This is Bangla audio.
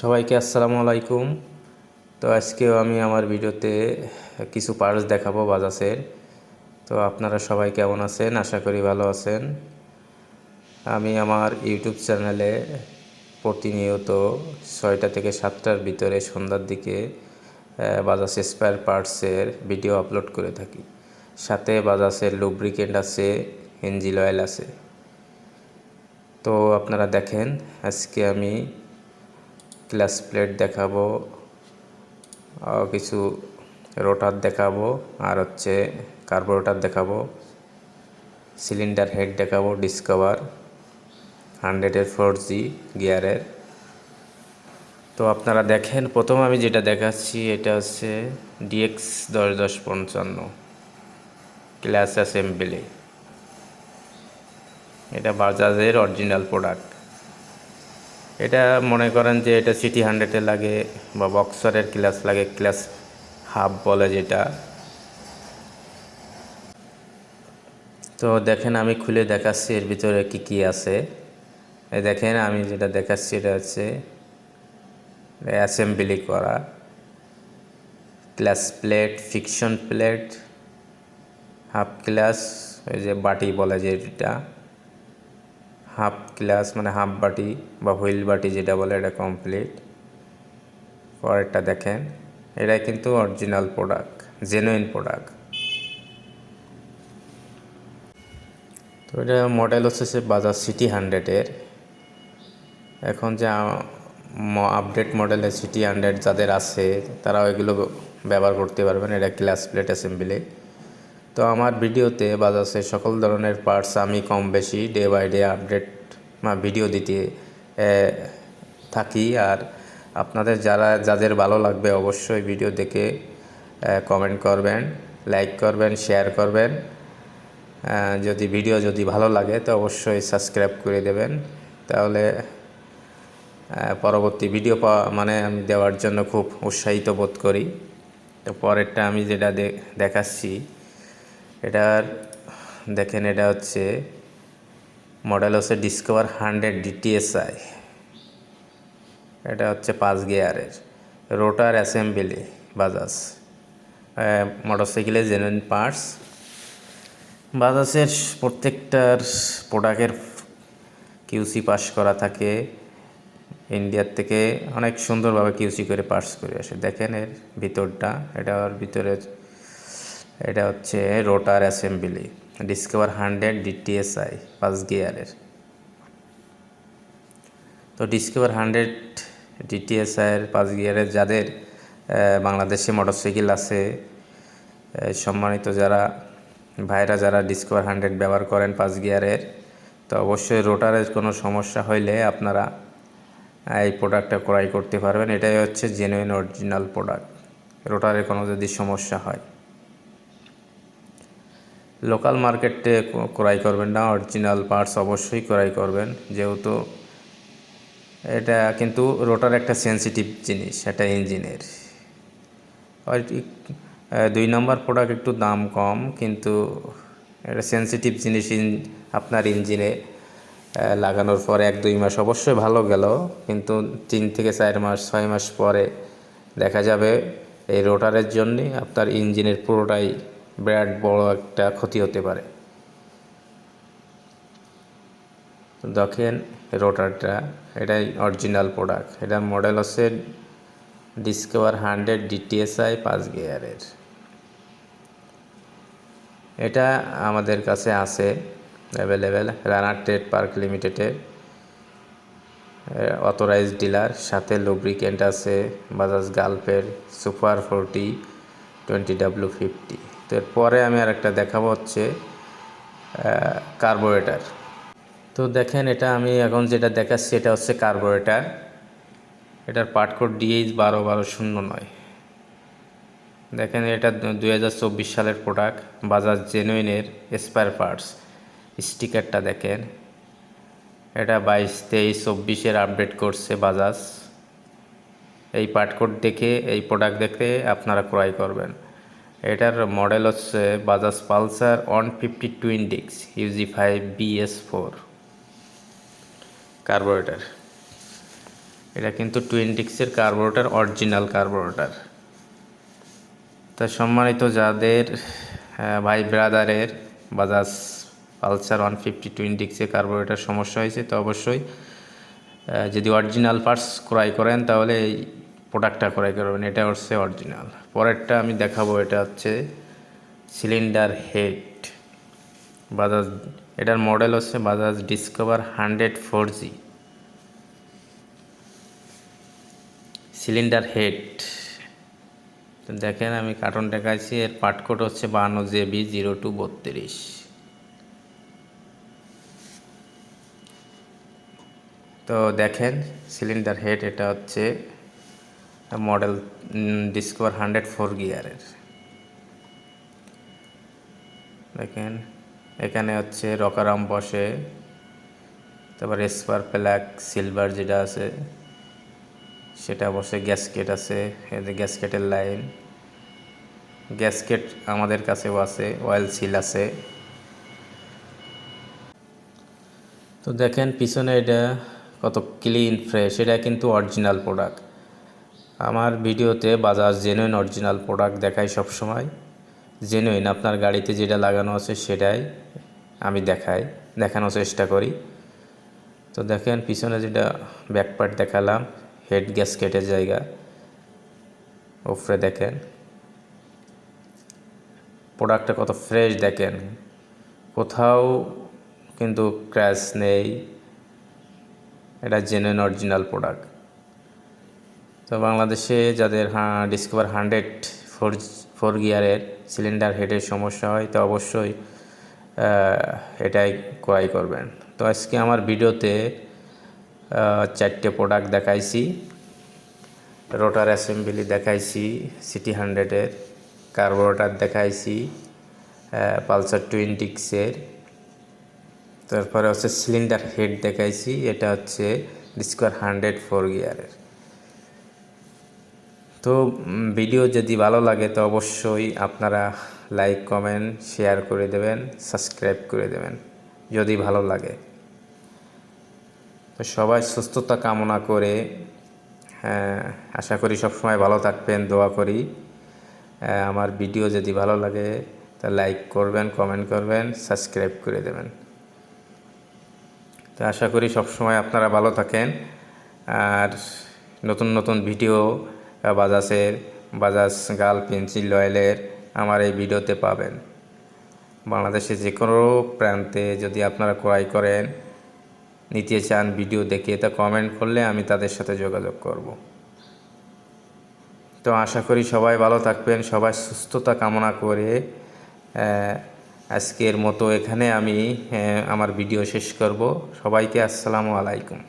সবাইকে আসসালামু আলাইকুম। তো আজকেও আমি আমার ভিডিওতে কিছু পার্স দেখাবো বাজাজের তো আপনারা সবাই কেমন আছেন? আশা করি ভালো আছেন। আমি আমার ইউটিউব চ্যানেলে প্রতিনিয়ত ছয়টা থেকে সাতটার ভিতরে সন্ধ্যার দিকে বাজাজ স্পেয়ার পার্টসের ভিডিও আপলোড করে থাকি। সাথে বাজাজের লুব্রিকেন্ট আছে ইঞ্জিল অয়েল আছে। তো আপনারা দেখেন, আজকে আমি ক্লাস প্লেট দেখাবো কিছু রোটার দেখাবো, আর হচ্ছে কার্বোরেটার দেখাবো সিলিন্ডার হেড দেখাবো ডিসকভার হান্ড্রেডের ফোর জি গিয়ারের তো আপনারা দেখেন, প্রথম আমি যেটা দেখাচ্ছি, এটা হচ্ছে ডিএক্স দশ দশ পঞ্চান্ন ক্লাস অ্যাসেম্বলি এটা বাজাজের অরিজিনাল প্রোডাক্ট এটা মনে করেন যে এটা সিটি হান্ড্রেডে লাগে বা বক্সারের ক্লাস লাগে ক্লাস হাফ বলে যেটা। তো দেখেন আমি খুলে দেখাচ্ছি এর ভিতরে কি কি আছে। দেখেন আমি যেটা দেখাচ্ছি এটা হচ্ছে অ্যাসেম্বলি করা। Clutch plate friction plate half clutch ওই যে বাটি বলে যে এটা। হাফ ক্লাস মানে হাফ বাটি বা হুইল বাটি যেটা বলে এটা কমপ্লিট পরেরটা দেখেন এটা কিন্তু অরিজিনাল প্রোডাক্ট জেনুইন প্রোডাক্ট তো এটা মডেল হচ্ছে সে বাজাজ সিটি হান্ড্রেডের এখন যে আপডেট মডেলের সিটি হান্ড্রেড যাদের আছে তারা ওইগুলো ব্যবহার করতে পারবেন, এটা ক্লাস প্লেট অ্যাসেম্বলি তো আমার ভিডিওতে বাজাজের সকল ধরনের পার্টস আমি কম বেশি day by day update video দিতে থাকি। আর আপনাদের যারা, যাদের ভালো লাগবে অবশ্যই ভিডিও দেখে কমেন্ট করবেন লাইক করবেন শেয়ার করবেন। যদি ভিডিও যদি ভালো লাগে তো অবশ্যই সাবস্ক্রাইব করে দেবেন। তাহলে পরবর্তী ভিডিও পাওয়া মানে আমি দেওয়ার জন্য খুব উৎসাহিত বোধ করি। তো পরেরটা আমি যেটা দেখাচ্ছি এটার, দেখেন এটা হচ্ছে মডেল হচ্ছে ডিসকভার হান্ড্রেড ডিটিএসআই এটা হচ্ছে পাঁচ গিয়ারের, রোটার অ্যাসেম্বলি, বাজাজ। মোটরসাইকেলের জেনুইন পার্টস বাজাজের প্রত্যেকটার প্রোডাক্টের কিউসি পাস করা থাকে। ইন্ডিয়ার থেকে অনেক সুন্দরভাবে কিউসি করে পার্টস করে আসে। দেখেন এর ভিতরটা এটা ওর ভিতরে এটা হচ্ছে rotor assembly, Discover hundred DTSi, পাঁচ গিয়ারের। তো ডিসকভার হান্ড্রেড ডিটিএসআইয়ের পাঁচ গিয়ারের যাদের বাংলাদেশে মোটরসাইকেল আছে সম্মানিত যারা, ভাইরা যারা ডিসকভার হান্ড্রেড ব্যবহার করেন পাঁচ গিয়ারের, তো অবশ্যই রোটারের কোনো সমস্যা হইলে আপনারা এই প্রোডাক্টটা ক্রয় করতে পারবেন। এটাই হচ্ছে জেনুইন অরিজিনাল প্রোডাক্ট রোটারের কোনো যদি সমস্যা হয়। লোকাল মার্কেটে ক্রয় করবেন না অরিজিনাল পার্টস অবশ্যই ক্রয় করবেন, যেহেতু এটা কিন্তু রোটার একটা সেনসিটিভ জিনিস, এটা ইঞ্জিনের। দুই নম্বর প্রোডাক্ট একটু দাম কম, কিন্তু এটা সেনসিটিভ জিনিস আপনার ইঞ্জিনে লাগানোর পর এক, দুই মাস অবশ্যই ভালো গেল, কিন্তু তিন থেকে চার মাস, ছয় মাস পরে দেখা যাবে এই রোটারের জন্যে আপনার ইঞ্জিনের পুরোটাই বিরাট বড় একটা ক্ষতি হতে পারে। দেখেন রোটারটা, এটাই অরিজিনাল প্রোডাক্ট এটার মডেল হচ্ছে ডিসকভার হান্ড্রেড ডিটিএসআই পাঁচ গিয়ারের। এটা আমাদের কাছে আছে অ্যাভেলেবেল রানার ট্রেড পার্ক লিমিটেডের অথরাইজ ডিলার সাথে লুব্রিকেন্ট আছে Bajaj গালফের super forty twenty W fifty তো এরপরে আমি আরেকটা দেখাবো হচ্ছে কার্বোরেটার তো দেখেন এটা আমি এখন যেটা দেখাচ্ছি, এটা হচ্ছে কার্বোরেটার এটার পার্ট কোড ডিএইচ বারো বারো শূন্য নয়। দেখেন এটা হাজার চব্বিশ সালের প্রোডাক্ট বাজাজ জেনুইনের স্পেয়ার পার্টস স্টিকারটা দেখেন। এটা বাইশ, তেইশ চব্বিশের আপডেট করছে বাজাজ। এই পার্ট কোড দেখে, এই প্রোডাক্ট দেখে আপনারা ক্রয় করবেন। এটার মডেল হচ্ছে Bajaj Pulsar one fifty two ইন্ডিক্স UG five BS four carburettor এটা কিন্তু টুয়েন্টিক্সের কার্বোরেটার অরিজিনাল কার্বোরেটার তা সম্মানিত যাদের ভাই ব্রাদারের বাজাজ পালসার ওয়ান ফিফটি টুয়েন্টিক্সে কার্বোরেটার সমস্যা হয়েছে, তো অবশ্যই যদি অরিজিনাল পার্টস ক্রয় করেন, তাহলে প্রোডাক্টটা ক্রয় করবেন, এটা হচ্ছে অরিজিনাল। পরেরটা আমি দেখাবো, এটা হচ্ছে সিলিন্ডার হেড। বাজাজ, এটার মডেল হচ্ছে Bajaj Discover hundred four G. Cylinder head. তো দেখেন আমি কার্টন দেখাইছি, এর পার্ট কোড হচ্ছে বাহান্ন জেবি, জিরো টু বত্রিশ। তো দেখেন, সিলিন্ডার হেড, এটা হচ্ছে মডেল ডিসকভার হান্ড্রেড ফোর গিয়ারের দেখেন, এখানে হচ্ছে রকারাম বসে, তারপর স্পার প্লাক সিলভার যেটা আছে, সেটা বসে গ্যাসকেট আছে যে গ্যাসকেটের লাইন গ্যাসকেট আমাদের কাছেও আছে অয়েল সিল আছে। তো দেখেন, পিছনে এটা কত ক্লিন ফ্রেশ এটা কিন্তু অরিজিনাল প্রোডাক্ট আমার ভিডিওতে বাজাজ জেনুইন অরিজিনাল প্রোডাক্ট দেখাই সব সময়। জেনুইন, আপনার গাড়িতে যেটা লাগানো আছে সেটাই আমি দেখাই, দেখানোর চেষ্টা করি। তো দেখেন, পিছনে যেটা ব্যাক পার্ট দেখালাম হেড গ্যাসকেটের জায়গা। উপরে দেখেন প্রোডাক্টটা কত ফ্রেশ দেখেন। কোথাও কিন্তু ক্র্যাশ নেই। এটা জেনুইন অরিজিনাল প্রোডাক্ট তো বাংলাদেশে যাদের ডিসকভার হান্ড্রেড ফোর ফোর গিয়ারের সিলিন্ডার হেডের সমস্যা হয়, তো অবশ্যই এটাই ক্রয় করবেন। তো আজকে আমার ভিডিওতে চারটে প্রোডাক্ট দেখাইছি। রোটার অ্যাসেম্বলি দেখাইছি সিটি হান্ড্রেডের কার্বোরেটার দেখাইছি পালসার টোয়েন্টিক্সের তারপরে হচ্ছে সিলিন্ডার হেড দেখাইছি, এটা হচ্ছে ডিসকভার হান্ড্রেড ফোর গিয়ারের তো ভিডিও যদি ভালো লাগে তো অবশ্যই আপনারা লাইক কমেন্ট শেয়ার করে দেবেন সাবস্ক্রাইব করে দেবেন যদি ভালো লাগে। তো সবাই সুস্থতা কামনা করে হ্যাঁ, আশা করি সবসময় ভালো থাকবেন দোয়া করি। আমার ভিডিও যদি ভালো লাগে তা লাইক করবেন কমেন্ট করবেন সাবস্ক্রাইব করে দেবেন। তো আশা করি সবসময় আপনারা ভালো থাকেন। আর নতুন নতুন ভিডিও বাজাজের, বাজাজ গার্ল পেন্সিল অয়েলের আমার এই ভিডিওতে পাবেন। বাংলাদেশে যে কোনো প্রান্তে যদি আপনারা ক্রয় করেন, নিতে চান ভিডিও দেখে, তা কমেন্ট করলে আমি তাদের সাথে যোগাযোগ করব। তো আশা করি সবাই ভালো থাকবেন, সবাই সুস্থতা কামনা করে আজকের মতো এখানে আমি আমার ভিডিও শেষ করব। সবাইকে আসসালামু আলাইকুম।